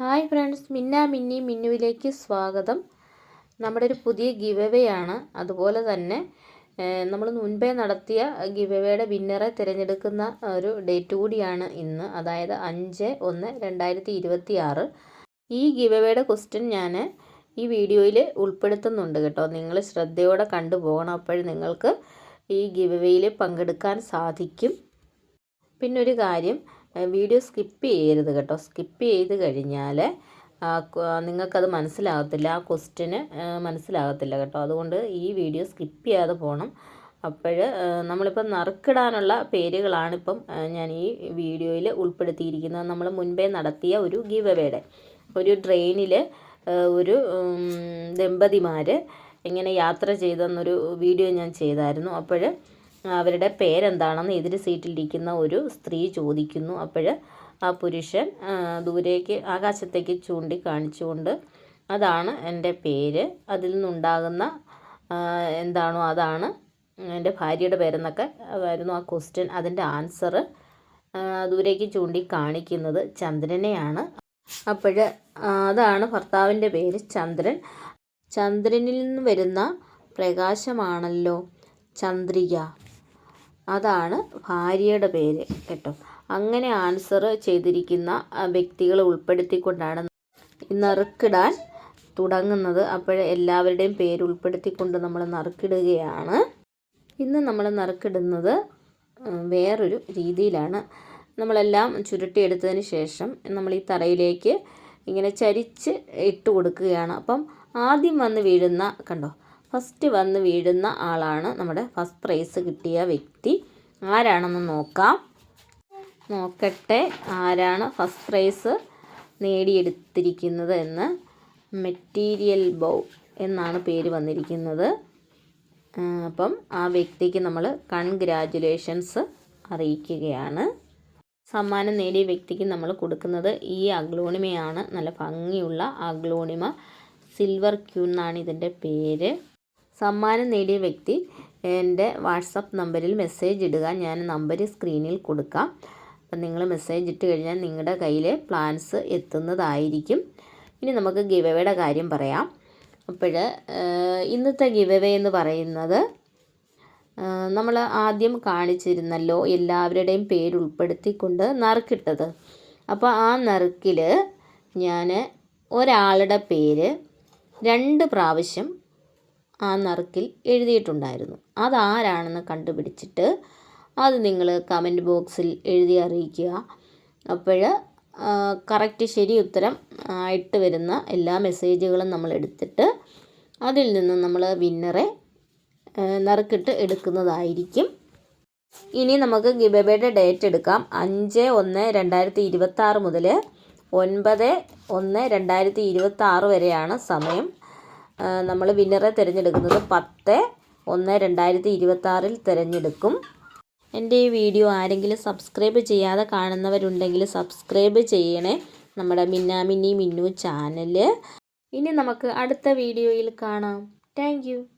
Hi friends മിന്ന മിന്നി മിന്നുവിലേക്ക് സ്വാഗതം. നമ്മുടെ ഒരു പുതിയ ഗിവ് ആണ് അതുപോലെ തന്നെ നമ്മൾ മുൻപേ നടത്തിയ ഗിവ് വിന്നറെ തിരഞ്ഞെടുക്കുന്ന ഒരു ഡേറ്റ് കൂടിയാണ് ഇന്ന് അതായത് അഞ്ച് ഒന്ന് രണ്ടായിരത്തി ഇരുപത്തി ആറ് ഈ ഗിവ് ക്വസ്റ്റ്യൻ ഞാൻ ഈ വീഡിയോയിൽ ഉൾപ്പെടുത്തുന്നുണ്ട് കേട്ടോ. നിങ്ങൾ ശ്രദ്ധയോടെ കണ്ടുപോകണം അപ്പോൾ നിങ്ങൾക്ക് ഈ ഗിവ് പങ്കെടുക്കാൻ സാധിക്കും. പിന്നൊരു കാര്യം വീഡിയോ സ്കിപ്പ് ചെയ്യരുത് കേട്ടോ. സ്കിപ്പ് ചെയ്ത് കഴിഞ്ഞാൽ നിങ്ങൾക്കത് മനസ്സിലാകത്തില്ല. ആ ക്വസ്റ്റ്യന് മനസ്സിലാകത്തില്ല കേട്ടോ. അതുകൊണ്ട് ഈ വീഡിയോ സ്കിപ്പ് ചെയ്യാതെ പോകണം അപ്പോൾ നമ്മളിപ്പോൾ നറുക്കിടാനുള്ള പേരുകളാണിപ്പം ഞാൻ ഈ വീഡിയോയിൽ ഉൾപ്പെടുത്തിയിരിക്കുന്നത്. നമ്മൾ മുൻപേ നടത്തിയ ഒരു ഗീവ് അവേയുടെ ഒരു ട്രെയിനിൽ ഒരു ദമ്പതിമാർ എങ്ങനെ യാത്ര ചെയ്തെന്നൊരു വീഡിയോ ഞാൻ ചെയ്തായിരുന്നു. അപ്പോൾ അവരുടെ പേരെന്താണെന്ന് എതിര് സീറ്റിലിരിക്കുന്ന ഒരു സ്ത്രീ ചോദിക്കുന്നു. അപ്പോൾ ആ പുരുഷൻ ദൂരേക്ക് ആകാശത്തേക്ക് ചൂണ്ടി കാണിച്ചുകൊണ്ട് അതാണ് എന്റെ പേര്. അതിൽ നിന്നുണ്ടാകുന്ന എന്താണോ അതാണ് എന്റെ ഭാര്യയുടെ പേരെന്നൊക്കെ ആയിരുന്നു ആ ക്വസ്റ്റ്യൻ അതിന്റെ ആൻസർ ദൂരേക്ക് ചൂണ്ടി കാണിക്കുന്നത് ചന്ദ്രനെയാണ് അപ്പോൾ അതാണ് ഭർത്താവിന്റെ പേര് ചന്ദ്രൻ. ചന്ദ്രനിൽ നിന്ന് വരുന്ന പ്രകാശമാണല്ലോ ചന്ദ്രിക. അതാണ് ഭാര്യയുടെ പേര് കേട്ടോ. അങ്ങനെ ആൻസർ ചെയ്തിരിക്കുന്ന വ്യക്തികളെ ഉൾപ്പെടുത്തിക്കൊണ്ടാണ് നറുക്കിടാൻ തുടങ്ങുന്നത്. അപ്പോൾ എല്ലാവരുടെയും പേര് ഉൾപ്പെടുത്തിക്കൊണ്ട് നമ്മൾ നറുക്കിടുകയാണ്. ഇന്ന് നമ്മൾ നറുക്കിടുന്നത് വേറൊരു രീതിയിലാണ്. നമ്മളെല്ലാം ചുരുട്ടിയെടുത്തതിന് ശേഷം നമ്മൾ ഈ തറയിലേക്ക് ഇങ്ങനെ ചരിച്ച് ഇട്ട് കൊടുക്കുകയാണ്. അപ്പം ആദ്യം വന്ന് വീഴുന്ന കണ്ടോ ഫസ്റ്റ് വന്ന് വീഴുന്ന ആളാണ് നമ്മുടെ ഫസ്റ്റ് പ്രൈസ് കിട്ടിയ വ്യക്തി. ആരാണെന്ന് നോക്കാം. നോക്കട്ടെ ആരാണ് ഫസ്റ്റ് പ്രൈസ് നേടിയെടുത്തിരിക്കുന്നത് എന്ന് മെറ്റീരിയൽ ബൗ എന്നാണ് പേര് വന്നിരിക്കുന്നത്. അപ്പം ആ വ്യക്തിക്ക് നമ്മൾ കൺഗ്രാജുലേഷൻസ് അറിയിക്കുകയാണ്. സമ്മാനം നേടിയ വ്യക്തിക്ക് നമ്മൾ കൊടുക്കുന്നത് ഈ അഗ്ലോണിമയാണ്. നല്ല ഭംഗിയുള്ള അഗ്ലോണിമ സിൽവർ ക്യൂ എന്നാണ് ഇതിന്റെ പേര്. സമ്മാനം നേടിയ വ്യക്തി എന്റെ വാട്സപ്പ് നമ്പറിൽ മെസ്സേജ് ഇടുക. ഞാൻ നമ്പർ സ്ക്രീനിൽ കൊടുക്കാം. അപ്പം നിങ്ങൾ മെസ്സേജ് ഇട്ട് കഴിഞ്ഞാൽ നിങ്ങളുടെ കയ്യിൽ പ്ലാൻസ് എത്തുന്നതായിരിക്കും. ഇനി നമുക്ക് ഗിവവേയുടെ കാര്യം പറയാം. അപ്പോൾ ഇന്നത്തെ ഗിവവേ എന്ന് പറയുന്നത് നമ്മൾ ആദ്യം കാണിച്ചിരുന്നല്ലോ എല്ലാവരുടെയും പേര് ഉൾപ്പെടുത്തിക്കൊണ്ട് നറുക്കിട്ടത്. അപ്പോൾ ആ നറുക്കിൽ ഞാൻ ഒരാളുടെ പേര് രണ്ട് പ്രാവശ്യം ആ നറുക്കിൽ എഴുതിയിട്ടുണ്ടായിരുന്നു. അതാരാണെന്ന് കണ്ടുപിടിച്ചിട്ട് അത് നിങ്ങൾ കമന്റ് ബോക്സിൽ എഴുതി അറിയിക്കുക. അപ്പോൾ കറക്റ്റ് ശരി ഉത്തരം ആയിട്ട് വരുന്ന എല്ലാ മെസ്സേജുകളും നമ്മൾ എടുത്തിട്ട് അതിൽ നിന്ന് നമ്മൾ വിന്നറെ നറുക്കിട്ട് എടുക്കുന്നതായിരിക്കും. ഇനി നമുക്ക് ഗിബബയുടെ ഡേറ്റ് എടുക്കാം. അഞ്ച് ഒന്ന് രണ്ടായിരത്തി ഇരുപത്തി ആറ് മുതൽ ഒൻപത് ഒന്ന് രണ്ടായിരത്തി ഇരുപത്തി ആറ് വരെയാണ് സമയം. നമ്മൾ വിന്നറെ തിരഞ്ഞെടുക്കുന്നത് പത്ത് ഒന്ന് രണ്ടായിരത്തി ഇരുപത്താറിൽ തിരഞ്ഞെടുക്കും. എന്റെ ഈ വീഡിയോ ആരെങ്കിലും സബ്സ്ക്രൈബ് ചെയ്യാതെ കാണുന്നവരുണ്ടെങ്കിൽ സബ്സ്ക്രൈബ് ചെയ്യണേ നമ്മുടെ മിന്നാമിന്നി മിന്നു ചാനൽ ഇനി നമുക്ക് അടുത്ത വീഡിയോയിൽ കാണാം. താങ്ക്